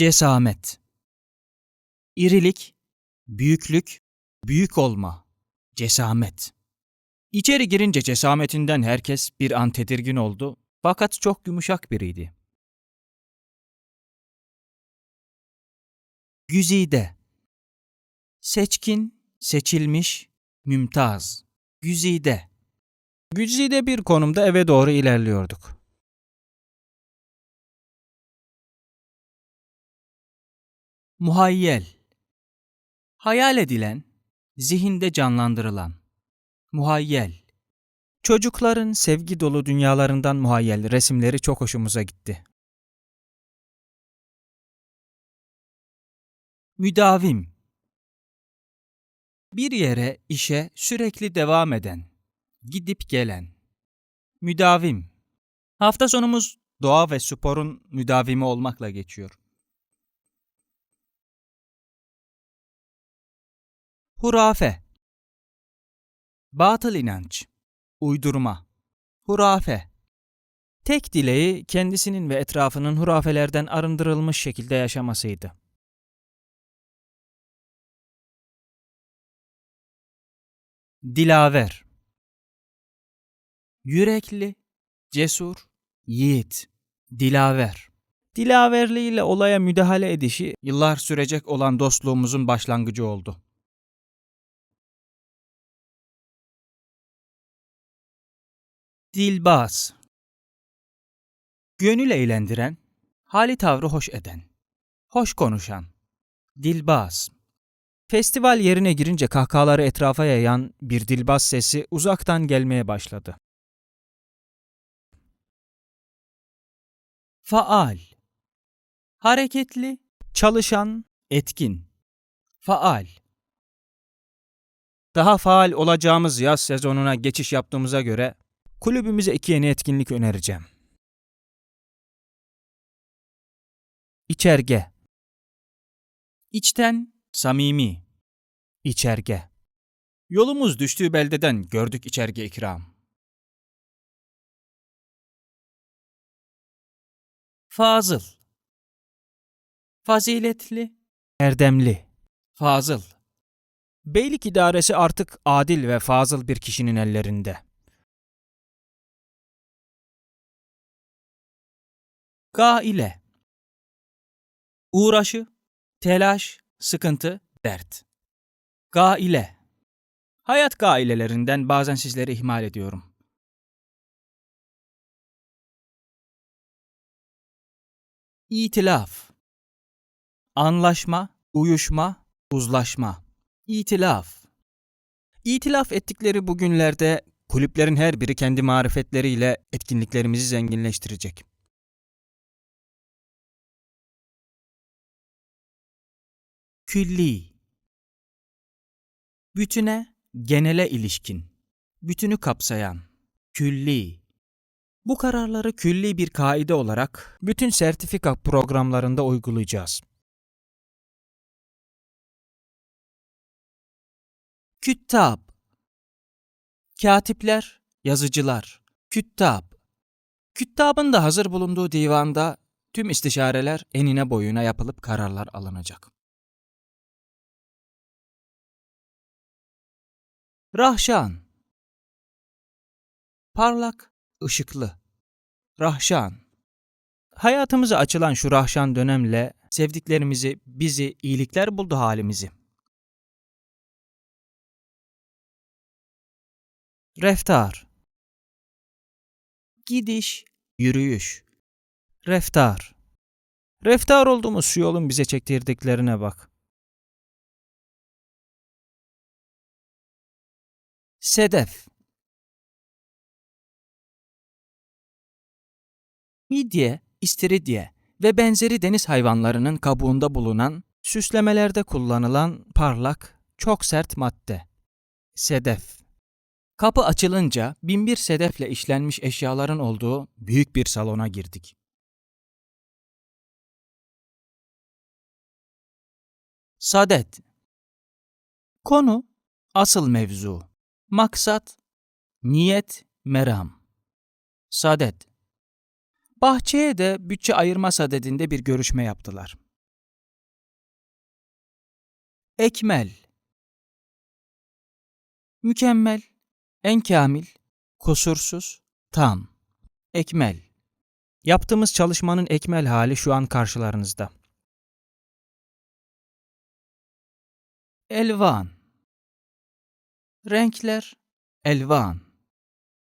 Cesamet İrilik, büyüklük, büyük olma, cesamet. İçeri girince cesametinden herkes bir an tedirgin oldu fakat çok yumuşak biriydi. Güzide Seçkin, seçilmiş, mümtaz. Güzide Güzide bir konumda eve doğru ilerliyorduk. Muhayyel Hayal edilen, zihinde canlandırılan. Muhayyel Çocukların sevgi dolu dünyalarından muhayyel resimleri çok hoşumuza gitti. Müdavim Bir yere, işe sürekli devam eden, gidip gelen. Müdavim Hafta sonumuz doğa ve sporun müdavimi olmakla geçiyor. Hurafe Batıl inanç Uydurma Hurafe Tek dileği kendisinin ve etrafının hurafelerden arındırılmış şekilde yaşamasıydı. Dilaver Yürekli, cesur, yiğit, dilaver. Dilaverli ile olaya müdahale edişi yıllar sürecek olan dostluğumuzun başlangıcı oldu. Dilbaz Gönül eğlendiren, hali tavrı hoş eden, hoş konuşan, dilbaz. Festival yerine girince kahkahaları etrafa yayan bir dilbaz sesi uzaktan gelmeye başladı. Faal Hareketli, çalışan, etkin. Faal Daha faal olacağımız yaz sezonuna geçiş yaptığımıza göre kulübümüze iki yeni etkinlik önereceğim. İçerge İçten, samimi. İçerge Yolumuz düştüğü beldeden gördük içerge ikram. Fazıl Faziletli Erdemli Fazıl Beylik idaresi artık adil ve fazıl bir kişinin ellerinde. Gaile Uğraşı, telaş, sıkıntı, dert. Gaile Hayat gailelerinden bazen sizleri ihmal ediyorum. İtilaf Anlaşma, uyuşma, uzlaşma. İtilaf İtilaf ettikleri bu günlerde kulüplerin her biri kendi marifetleriyle etkinliklerimizi zenginleştirecek. Külli Bütüne, genele ilişkin. Bütünü kapsayan. Külli Bu kararları külli bir kaide olarak bütün sertifika programlarında uygulayacağız. Küttab Katipler, yazıcılar. Küttab Küttabın da hazır bulunduğu divanda tüm istişareler enine boyuna yapılıp kararlar alınacak. Rahşan Parlak, ışıklı. Rahşan Hayatımıza açılan şu rahşan dönemle sevdiklerimizi, bizi, iyilikler buldu halimizi. Reftar Gidiş, yürüyüş. Reftar Reftar olduğumuz şu yolun bize çektirdiklerine bak. Sedef Midye, istiridye ve benzeri deniz hayvanlarının kabuğunda bulunan, süslemelerde kullanılan parlak, çok sert madde. Sedef Kapı açılınca binbir sedefle işlenmiş eşyaların olduğu büyük bir salona girdik. Sadet Konu, asıl mevzu, maksat, niyet, meram. Sadet Bahçeye de bütçe ayırma sadedinde bir görüşme yaptılar. Ekmel. Mükemmel, en kamil, kusursuz, tam. Ekmel. Yaptığımız çalışmanın ekmel hali şu an karşılarınızda. Elvan. Renkler, elvan.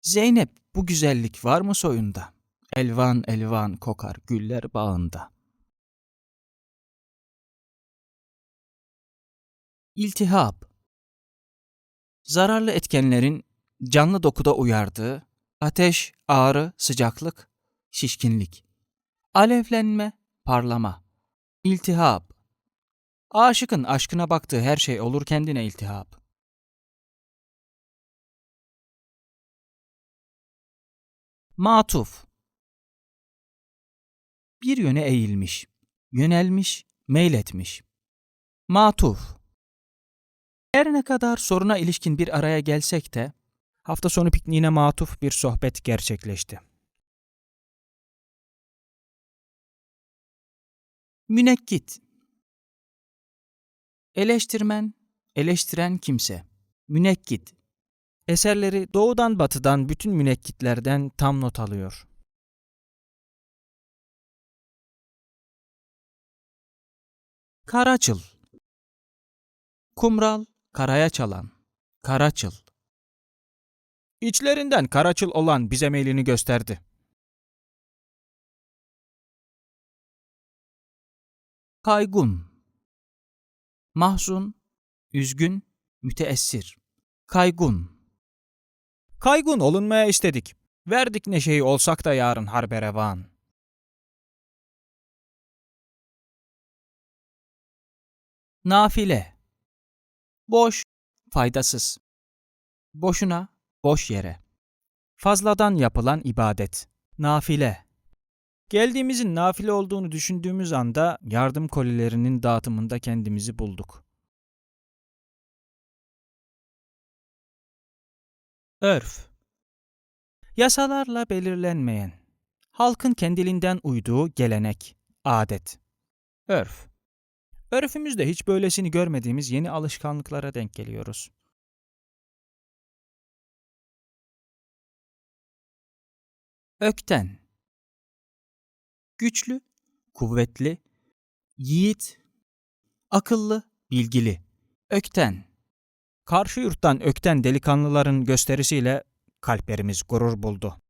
Zeynep bu güzellik var mı soyunda? Elvan elvan kokar güller bağında. İltihap. Zararlı etkenlerin canlı dokuda uyardığı ateş, ağrı, sıcaklık, şişkinlik. Alevlenme, parlama. İltihap. Aşıkın aşkına baktığı her şey olur kendine iltihap. Matuf. Bir yöne eğilmiş, yönelmiş, meyletmiş. Matuf. Her ne kadar soruna ilişkin bir araya gelsek de hafta sonu pikniğine matuf bir sohbet gerçekleşti. Münekkit. Eleştirmen, eleştiren kimse. Münekkit. Eserleri doğudan batıdan bütün münekkitlerden tam not alıyor. Karaçıl. Kumral, karaya çalan. Karaçıl. İçlerinden karaçıl olan bize meylini gösterdi. Kaygun. Mahzun, üzgün, müteessir. Kaygun. Kaygun olunmaya istedik. Verdik neşeyi olsak da yarın harbe revan. Nafile. Boş, faydasız. Boşuna, boş yere. Fazladan yapılan ibadet. Nafile. Geldiğimizin nafile olduğunu düşündüğümüz anda yardım kolilerinin dağıtımında kendimizi bulduk. Örf Yasalarla belirlenmeyen, halkın kendiliğinden uyduğu gelenek, adet. Örf Örfümüzde hiç böylesini görmediğimiz yeni alışkanlıklara denk geliyoruz. Ökten Güçlü, kuvvetli, yiğit, akıllı, bilgili. Ökten Karşı yurttan ökten delikanlıların gösterisiyle kalplerimiz gurur buldu.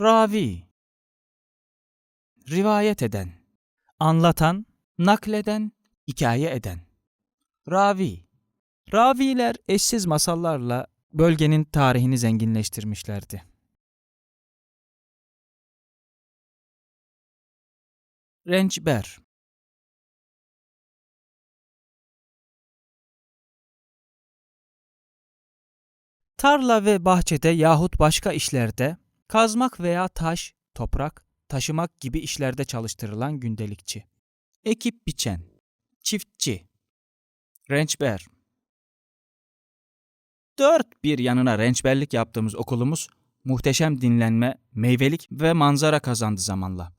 Ravi Rivayet eden, anlatan, nakleden, hikaye eden. Ravi Raviler eşsiz masallarla bölgenin tarihini zenginleştirmişlerdi. Rençber Tarla ve bahçede yahut başka işlerde kazmak veya taş, toprak, taşımak gibi işlerde çalıştırılan gündelikçi. Ekip biçen, çiftçi, rençber. Dört bir yanına rençberlik yaptığımız okulumuz muhteşem dinlenme, meyvelik ve manzara kazandı zamanla.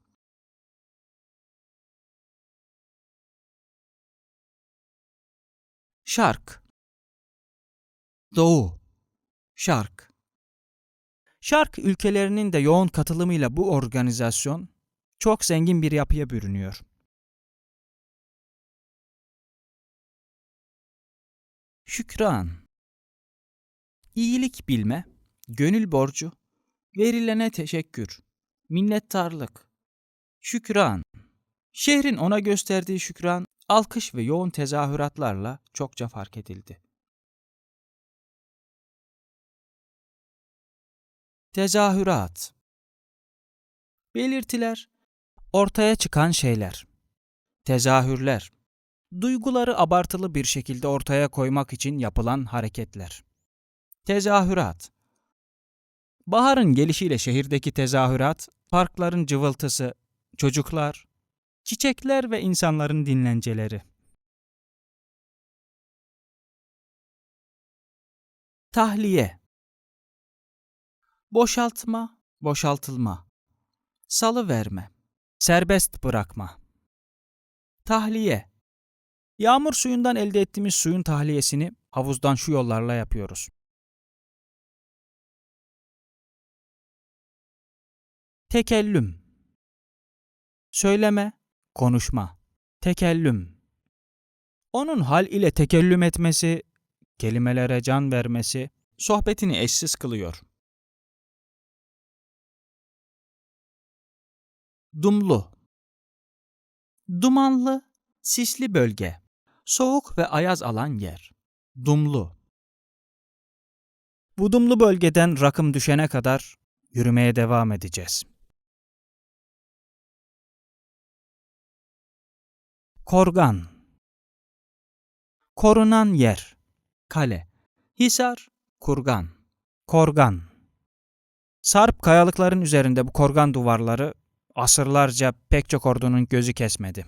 Şark Doğu Şark Şark ülkelerinin de yoğun katılımıyla bu organizasyon çok zengin bir yapıya bürünüyor. Şükran İyilik bilme, gönül borcu, verilene teşekkür, minnettarlık, şükran. Şehrin ona gösterdiği şükran, alkış ve yoğun tezahüratlarla çokça fark edildi. Tezahürat. Belirtiler. Ortaya çıkan şeyler. Tezahürler. Duyguları abartılı bir şekilde ortaya koymak için yapılan hareketler. Tezahürat. Baharın gelişiyle şehirdeki tezahürat, parkların cıvıltısı, çocuklar, çiçekler ve insanların dinlenceleri. Tahliye Boşaltma, boşaltılma. Salı verme. serbest bırakma. Tahliye. Yağmur suyundan elde ettiğimiz suyun tahliyesini havuzdan şu yollarla yapıyoruz. Tekellüm. Söyleme, konuşma. Tekellüm. Onun hal ile tekellüm etmesi, kelimelere can vermesi sohbetini eşsiz kılıyor. Dumlu. Dumanlı, sisli bölge. Soğuk ve ayaz alan yer. Dumlu. Bu dumlu bölgeden rakım düşene kadar yürümeye devam edeceğiz. Korgan. Korunan yer. Kale. Hisar, kurgan. Korgan. Sarp kayalıkların üzerinde bu korgan duvarları asırlarca pek çok ordunun gözü kesmedi.